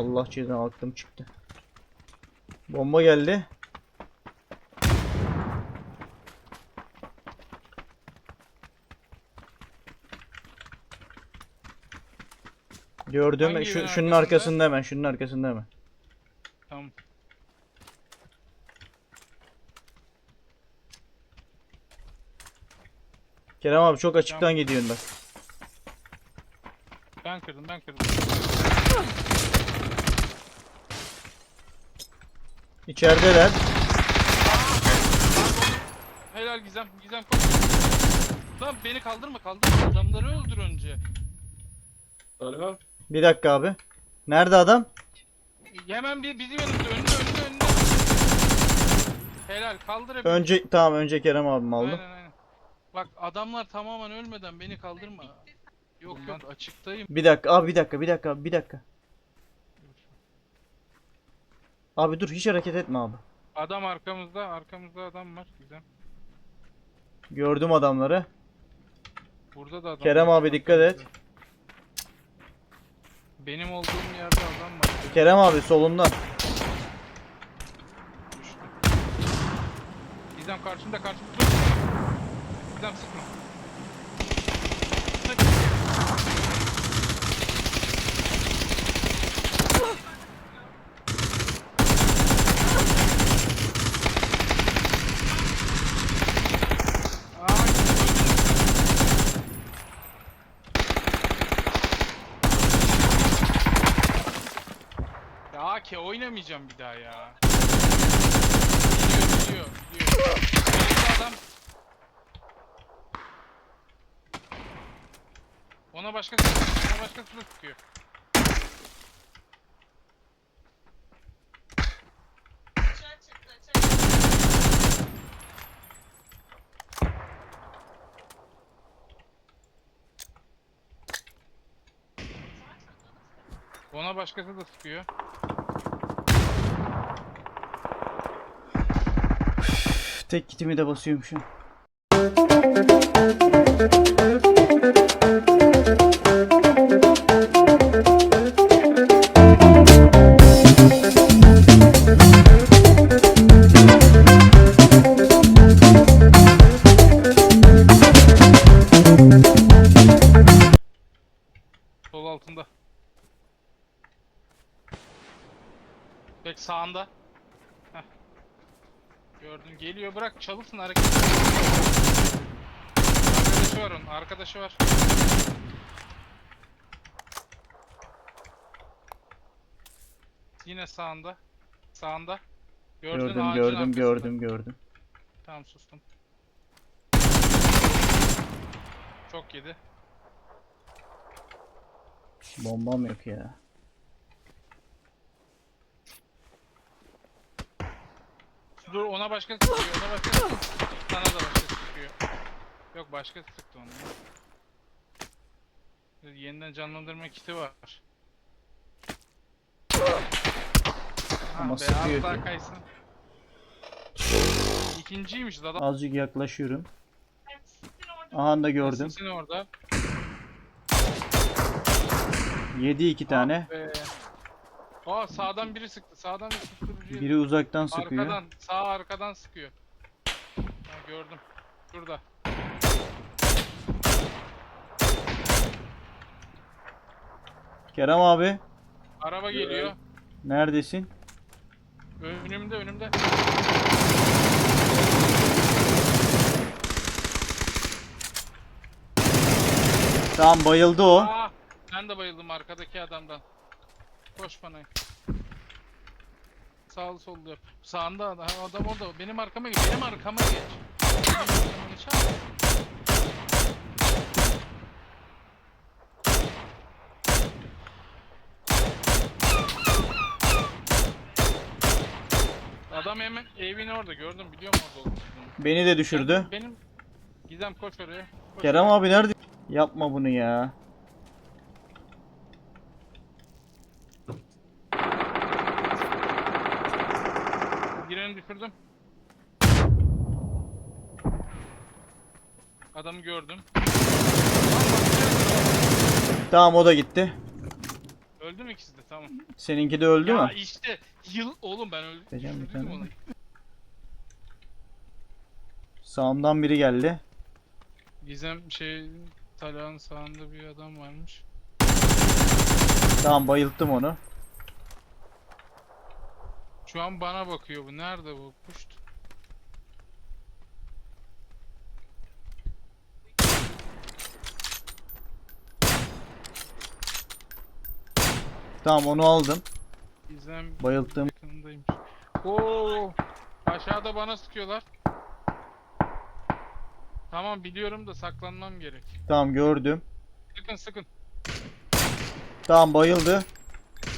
Allah cezanı aklım çıktı. Bomba geldi. Gördüm. Hangi Şu, şunun arkasında? arkasında hemen. Şunun arkasında hemen. Tamam. Kerem abi çok açıktan gidiyorsun bak. Ben kırdım ben kırdım. İçerideler. Helal Gizem. Gizem koş. Lan beni kaldırma kaldırma. Adamları öldür önce. Alo. Bir dakika abi. Nerede adam? Hemen bir bizim önümüzde önünde önünde önünde. Helal kaldır hep. Önce tamam önce Kerem abim aldı. Aynen aynen. Bak adamlar tamamen ölmeden beni kaldırma. Yok yok açıktayım. Bir dakika abi bir dakika bir dakika bir dakika. Abi dur hiç hareket etme abi. Adam arkamızda arkamızda adam var Gizem. Gördüm adamları. Burada da adam Kerem var. abi dikkat et. Benim olduğum yerde adam var. Kerem abi solunda. Düştü. Gizem karşımda karşımda. Gizem sıkma. Ya ke oynamayacağım bir daha ya. Gidiyor, gidiyor, gidiyor. Önümde adam. Ona başka ona başkası da sıkıyor. Ona başkası da sıkıyor. Tek kitimi de basıyorum Geliyor bırak çalısın hareket. Arkadaşı var onun. Arkadaşı var. Yine sağında. Sağında. Gördün Gördüm gördüm arkasında. gördüm gördüm. Tamam sustum. Çok yedi. Bombam yok ya. Dur ona başka sıkıyor, ona başka sıkıyor. Sana da başka sıkıyor. Yok başka sıktı onu. Yeniden canlandırma kiti var. Ama Ah be, sıkıyor az daha ki. kaysın. İkinciymiş adam. Azıcık yaklaşıyorum. Aha da gördüm. Sesin orada. Yedi iki tane. Ah be. Aa sağdan biri sıktı. Sağdan bir susturucu. Biri uzaktan sıkıyor. Arkadan, sağ arkadan sıkıyor. Ha, gördüm. Şurada. Kerem abi Araba geliyor. neredesin? Önümde, önümde. Tamam bayıldı o. Aa, ben de bayıldım arkadaki adamdan. Koş bana. Sağlı sollu yap. Sağında adam, adam orada. Benim arkama geç. Benim arkama geç. Benim arkama geç abi. Adam hemen evin orada gördüm biliyorum orada olduğunu. Beni de düşürdü. Benim Gizem koş oraya. Koş Kerem abi nerede? Yapma bunu ya. Birini düşürdüm. Adamı gördüm. Tamam o da gitti. Öldü mü ikisi de? Tamam. Seninki de öldü ya mü? işte yıl oğlum ben öldüm. Vereceğim bir tane. Sağımdan biri geldi. Gizem şey Talha'nın sağında bir adam varmış. Tamam bayılttım onu. Şu an bana bakıyor bu. Nerede bu kuş? Tamam onu aldım. Gizem Bayılttım. yakınındaymış. Oo! Aşağıda bana sıkıyorlar. Tamam biliyorum da saklanmam gerek. Tamam gördüm. Sıkın sıkın. Tamam bayıldı.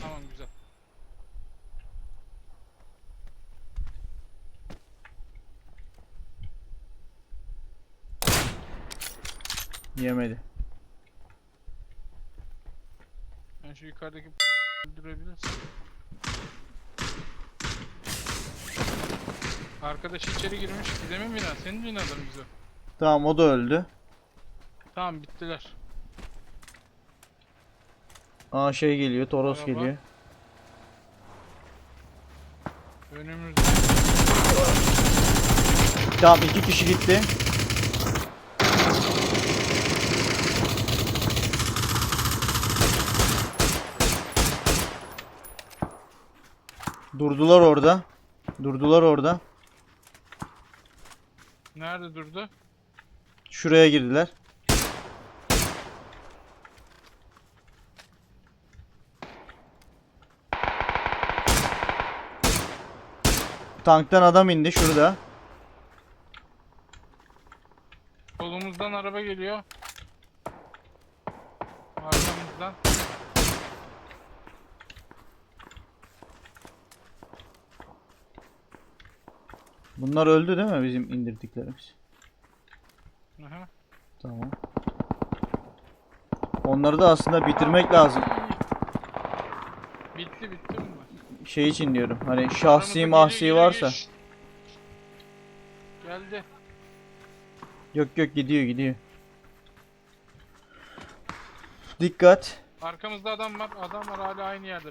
Tamam güzel. Yemedi. Ben şu yukarıdaki öldürebilirsin. Arkadaş içeri girmiş. Gizem'in bina. Senin binadan güzel. Tamam o da öldü. Tamam bittiler. Aa şey geliyor. Toros Araba. geliyor. Önümüzde. Tamam iki kişi gitti. Durdular orada. Durdular orada. Nerede durdu? Şuraya girdiler. Tanktan adam indi şurada. Solumuzdan araba geliyor. Arkamızdan. Bunlar öldü değil mi bizim indirdiklerimiz? Aha. Tamam. Onları da aslında bitirmek lazım. Bitti bitti bunlar. Şey için diyorum. Hani şahsi mahsi varsa. Geldi. Yok yok gidiyor gidiyor. Dikkat. Arkamızda adam var. Adam var hala aynı yerde.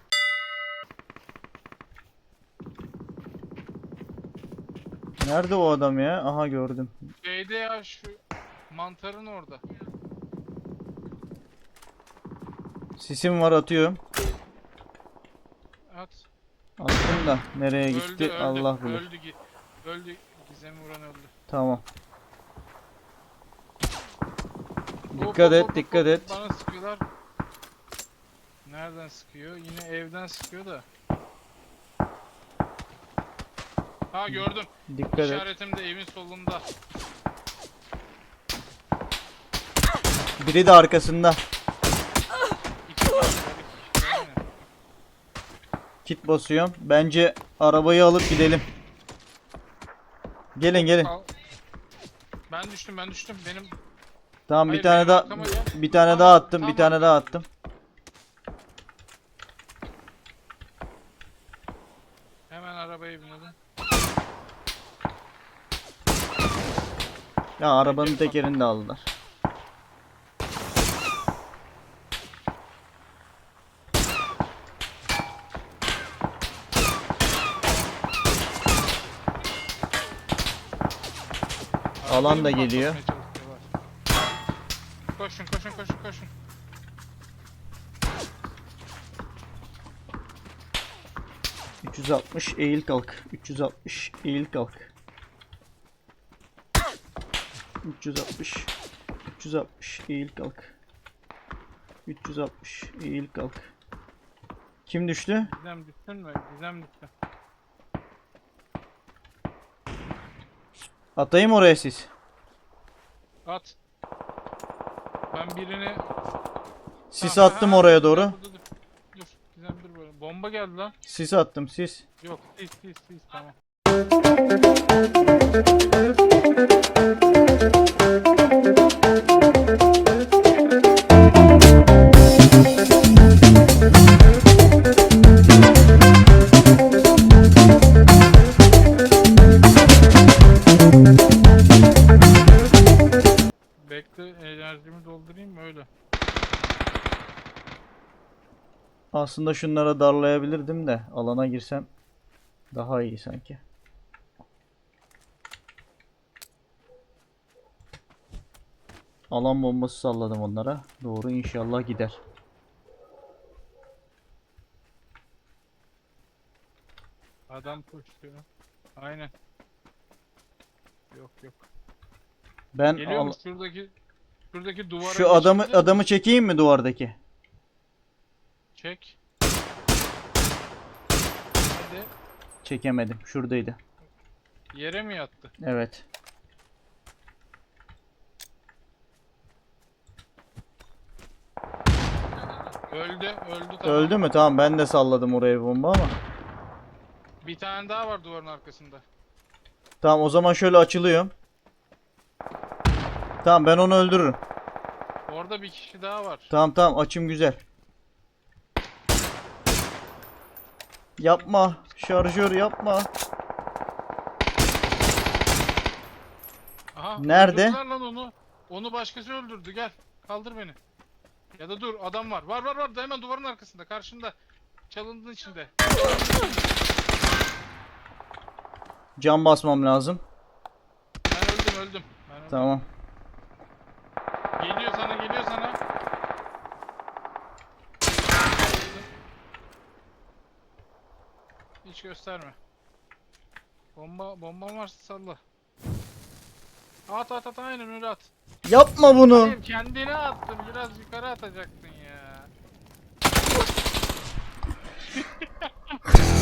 Nerede o adam ya? Aha gördüm. Şeyde ya şu mantarın orada. Sisim var atıyorum. At. Attım da nereye Öldü, gitti öldü, Allah bilir. Öldü, öldü. Gizem'i vuran öldü. Tamam. Hop, Dikkat hop, et, hop, dikkat hop. et. Bana sıkıyorlar. Nereden sıkıyor? Yine evden sıkıyor da. Ha gördüm. Dikkat et. İşaretim de evin solunda. Biri de arkasında. Kit basıyorum. Bence arabayı alıp gidelim. Gelin gelin. Al. Ben düştüm ben düştüm. Benim Tamam bir Hayır, tane benim daha arkama gel. bir tane daha attım. Bir tamam. tane daha attım. Ya arabanın tekerini de aldılar. Alan da geliyor. Koşun koşun koşun koşun. %360 eğil kalk. 360 eğil kalk. 360 360 eğil kalk. 360 eğil kalk. Kim düştü? Gizem düştün mü? Gizem düştü. Atayım oraya siz. At. Ben birini... Sis Tamam, attım ha, oraya doğru. dur, dur, dur. Dur. Gizem dur böyle. Bomba geldi lan. Sis attım sis. Yok sis sis sis tamam. Aslında şunlara darlayabilirdim de alana girsem daha iyi sanki. Alan bombası salladım onlara. Doğru inşallah gider. Adam koşuyor. Aynen. Yok yok. Ben Geliyor al- mu şuradaki şuradaki duvara şu adamı geçti. adamı çekeyim mi duvardaki? çek. Hadi. Çekemedim. Şuradaydı. Yere mi yattı? Evet. Öldü, öldü tamam. Öldü mü? Tamam ben de salladım oraya bomba ama. Bir tane daha var duvarın arkasında. Tamam o zaman şöyle açılıyorum. Tamam ben onu öldürürüm. Orada bir kişi daha var. Tamam tamam açım güzel. Yapma. Şarjör yapma. Aha, Nerede? öldürdüler lan onu. Onu başkası öldürdü. Gel. Kaldır beni. Ya da dur adam var. Var var var. Hemen duvarın arkasında. Karşında. Çalındığın içinde. Cam basmam lazım. Ben öldüm öldüm. Ben öldüm. Tamam. Geliyor sana geliyor sana. Hiç gösterme. Bomba bomba varsa salla. At at at aynen öyle at. Yapma bunu. Hayır kendine attın biraz yukarı atacaktın ya.